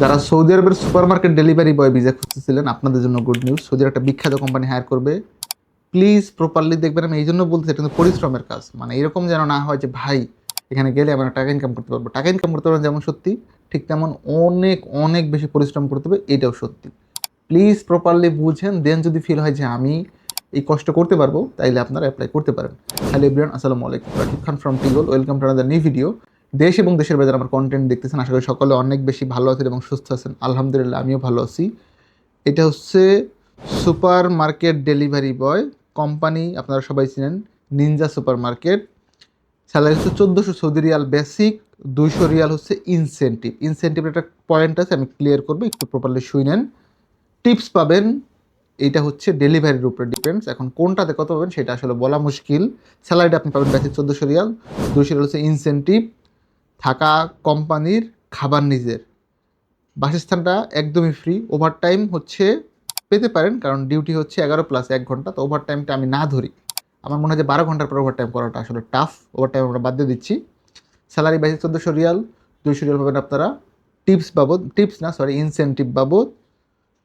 যারা সৌদি আরবের super market delivery boy visa খুঁজতেছিলেন, আপনাদের জন্য গুড নিউজ সৌদির একটা বিখ্যাত কোম্পানি হায়ার করবে। প্লিজ প্রপারলি দেখবেন। আমি এই জন্য বলতেছি, এটা কিন্তু পরিশ্রমের কাজ। মানে এরকম যেন না হয় যে, ভাই, এখানে গেলে আমরা টাকা ইনকাম করতে পারব। টাকা ইনকাম করতে পারবেন যেমন সত্যি, ঠিক তেমন অনেক অনেক বেশি পরিশ্রম করতে হবে, এটাও সত্যি। প্লিজ প্রপারলি বুঝেন দেন যদি ফিল হয় যে, আমি এই কষ্ট করতে পারব, তাইলে আপনারা অ্যাপ্লাই করতে পারেন। হ্যালো এভরিওয়ান আসসালামু আলাইকুম। Khan from টিগল welcome to another new video দেশ এবং দেশের বাইরে আমার কন্টেন্ট দেখতেছেন, আশা করি সকলে অনেক বেশি ভালো আছেন এবং সুস্থ আছেন। আলহামদুলিল্লাহ, আমিও ভালো আছি। এটা হচ্ছে super market delivery boy company, আপনারা সবাই চিনেন, নিনজা সুপার মার্কেট স্যালারি হচ্ছে চোদ্দোশো সৌদি রিয়াল বেসিক, দুইশো রিয়াল হচ্ছে ইনসেন্টিভ ইনসেন্টিভের একটা পয়েন্ট আছে, আমি ক্লিয়ার করব, একটু প্রপারলি শুই নেন। টিপস পাবেন এইটা হচ্ছে ডেলিভারির উপরে ডিপেন্ডস এখন কোনটাতে কত পাবেন, সেটা আসলে বলা মুশকিল। স্যালারিটা আপনি পাবেন বেসিক চোদ্দোশো রিয়াল, দুইশো রিয়াল হচ্ছে ইনসেন্টিভ থাকা কোম্পানির খাবার নিজের। বাসস্থানটা একদমই ফ্রি ওভার টাইম হচ্ছে, পেতে পারেন, কারণ ডিউটি হচ্ছে এগারো প্লাস এক ঘণ্টা, তো ওভার টাইমটা আমি না ধরি। আমার মনে হয় যে বারো ঘণ্টার পর ওভার টাইম করাটা আসলে টাফ ওভার টাইম আমরা বাদ দিয়ে দিচ্ছি। স্যালারি বেসিক চোদ্দোশো রিয়াল, দুইশো রিয়াল পাবেন আপনারা। টিপস বাবদ টিপস না সরি ইনসেন্টিভ বাবদ।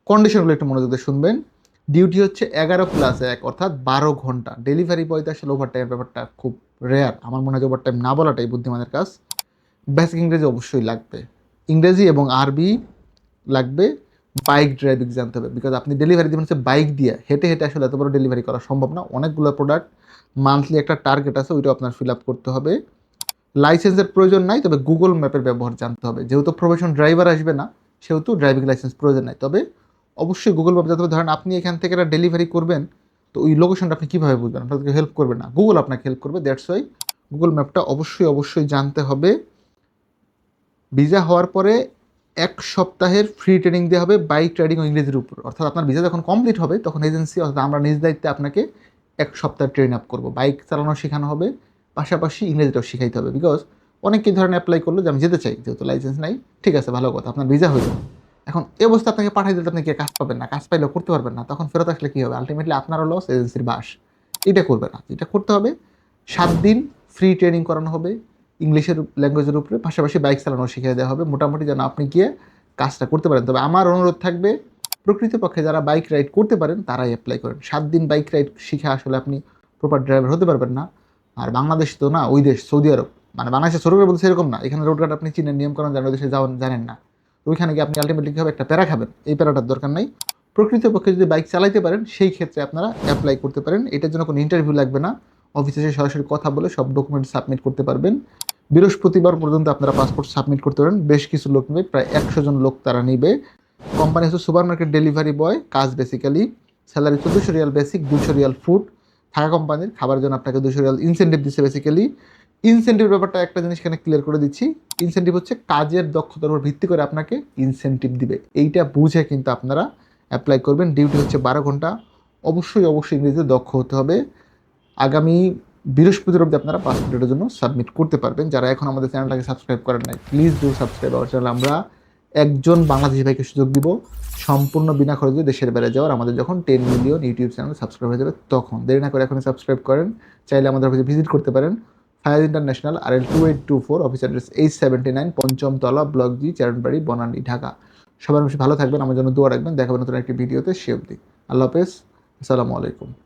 কন্ডিশনগুলো একটু মনোযোগ দিয়ে শুনবেন। ডিউটি হচ্ছে এগারো প্লাস এক, অর্থাৎ বারো ঘণ্টা। ডেলিভারি বয়তে আসলে ওভার টাইমের ব্যাপারটা খুব রেয়ার আমার মনে হয় যে ওভার টাইম না বলাটাই বুদ্ধিমানের কাজ। বেসিক ইংরেজি অবশ্যই লাগবে। ইংরেজি এবং আরবি লাগবে। বাইক ড্রাইভিং জানতে হবে। বিকজ আপনি ডেলিভারি দিবেন হচ্ছে বাইক দিয়ে। হেঁটে হেঁটে আসলে এত বড় ডেলিভারি করা সম্ভব না। অনেকগুলো প্রোডাক্ট মান্থলি একটা টার্গেট আছে ওইটা আপনার ফিল আপ করতে হবে। লাইসেন্সের প্রয়োজন নাই, তবে গুগল ম্যাপের ব্যবহার জানতে হবে। যেহেতু প্রফেশন ড্রাইভার আসবে না, সেহেতু ড্রাইভিং লাইসেন্স প্রয়োজন নাই। তবে অবশ্যই গুগল ম্যাপ জানতে হবে ধরেন আপনি এখান থেকে একটা ডেলিভারি করবেন, তো ওই লোকেশনটা আপনি কীভাবে বুঝবেন? আপনাদেরকে হেল্প করবে না। গুগল আপনাকে হেল্প করবে দ্যাটস ওয়াই গুগল ম্যাপটা অবশ্যই অবশ্যই জানতে হবে। ভিসা হওয়ার পরে এক সপ্তাহের ফ্রি ট্রেনিং দেওয়া হবে বাইক রাইডিং ও ইংরেজির উপর। অর্থাৎ আপনার ভিসা যখন কমপ্লিট হবে, তখন এজেন্সি অর্থাৎ আমরা নিজ দায়িত্বে আপনাকে এক সপ্তাহ ট্রেন আপ করব। বাইক চালানো শেখানো হবে, পাশাপাশি ইংরেজিটাও শিখাইতে হবে। বিকজ অনেকে ধরেন অ্যাপ্লাই করল যে আমি যেতে চাই, যেহেতু লাইসেন্স নাই। ঠিক আছে, ভালো কথা, আপনার ভিসা হয়ে যাবে। এখন এ অবস্থা আপনাকে পাঠাই দিলে আপনি কি কাজ পাবেন না? কাজ পাইলেও করতে পারবেন না। তখন ফেরত আসলে কী হবে? আলটিমেটলি আপনারও লস এজেন্সির বাস। এটা করবে না। এটা করতে হবে। সাত দিন ফ্রি ট্রেনিং করানো হবে। ইংলিশের ল্যাঙ্গুয়েজের উপরে পাশাপাশি বাইক চালানো শিখিয়ে দেওয়া হবে। মোটামুটি যেন আপনি গিয়ে কাজটা করতে পারেন। তবে আমার অনুরোধ থাকবে, প্রকৃতপক্ষে যারা বাইক রাইড করতে পারেন, তারাই অ্যাপ্লাই করেন। সাত দিন বাইক রাইড শিখে আসলে আপনি প্রপার ড্রাইভার হতে পারবেন না। আর বাংলাদেশ তো না, ওই দেশ, সৌদি আরব। মানে বাংলাদেশের ছোটো করে বলতে এরকম না। এখানে রোডঘাট আপনি চিনেন, নিয়মকানুন জানেন দেশে যাওয়ান জানেন না। ওইখানে গিয়ে আপনি আলটিমেটলি কীভাবে একটা প্যারা খাবেন? এই প্যারাটার দরকার নাই। প্রকৃতপক্ষে যদি বাইক চালাইতে পারেন, সেই ক্ষেত্রে আপনারা অ্যাপ্লাই করতে পারেন। এটার জন্য কোনো ইন্টারভিউ লাগবে না। অফিসে সরাসরি কথা বলে সব ডকুমেন্ট সাবমিট করতে পারবেন। বৃহস্পতিবার পর্যন্ত আপনারা পাসপোর্ট সাবমিট করতে পারেন। বেশ কিছু লোক নেবে, প্রায় একশো জন লোক তারা নিবে। কোম্পানি হচ্ছে সুপার মার্কেট ডেলিভারি বয়, কাজ বেসিক্যালি স্যালারি চোদ্দোশো রিয়াল বেসিক দুশো রিয়াল ফুড থাকা কোম্পানির খাবারের জন্য আপনাকে দুশো রিয়াল ইনসেন্টিভ দিচ্ছে বেসিক্যালি ইনসেন্টিভ ব্যাপারটা একটা জিনিস এখানে ক্লিয়ার করে দিচ্ছি। ইনসেন্টিভ হচ্ছে কাজের দক্ষতার উপর ভিত্তি করে আপনাকে ইনসেন্টিভ দিবে। এইটা বুঝে কিন্তু আপনারা অ্যাপ্লাই করবেন। ডিউটি হচ্ছে বারো ঘণ্টা। অবশ্যই অবশ্যই ইংরেজিতে দক্ষ হতে হবে। আগামী বৃহস্পতিবার অবধি আপনারা পাসপোর্টের জন্য সাবমিট করতে পারবেন। যারা এখন আমাদের চ্যানেলটাকে সাবস্ক্রাইব করেন নাই please do subscribe our channel আমরা একজন বাংলাদেশি ভাইকে সুযোগ দিব সম্পূর্ণ বিনা খরচে দেশের বাইরে যাওয়ার। আমাদের যখন ten million YouTube channel subscribe হয়ে যাবে তখন। দেরি না করে এখনই সাবস্ক্রাইব করেন। চাইলে আমাদের অফিসে ভিজিট করতে পারেন। Fire international R L two eight two four office address eight seventy nine পঞ্চমতলা block G চারণবাড়ি বনানী ঢাকা সবার বেশি ভালো থাকবেন। আমার জন্য দোয়া রাখবেন। দেখাবেন নতুন একটি ভিডিওতে সে অবধি। আল্লাহ হাফেজ। আসসালামু আলাইকুম।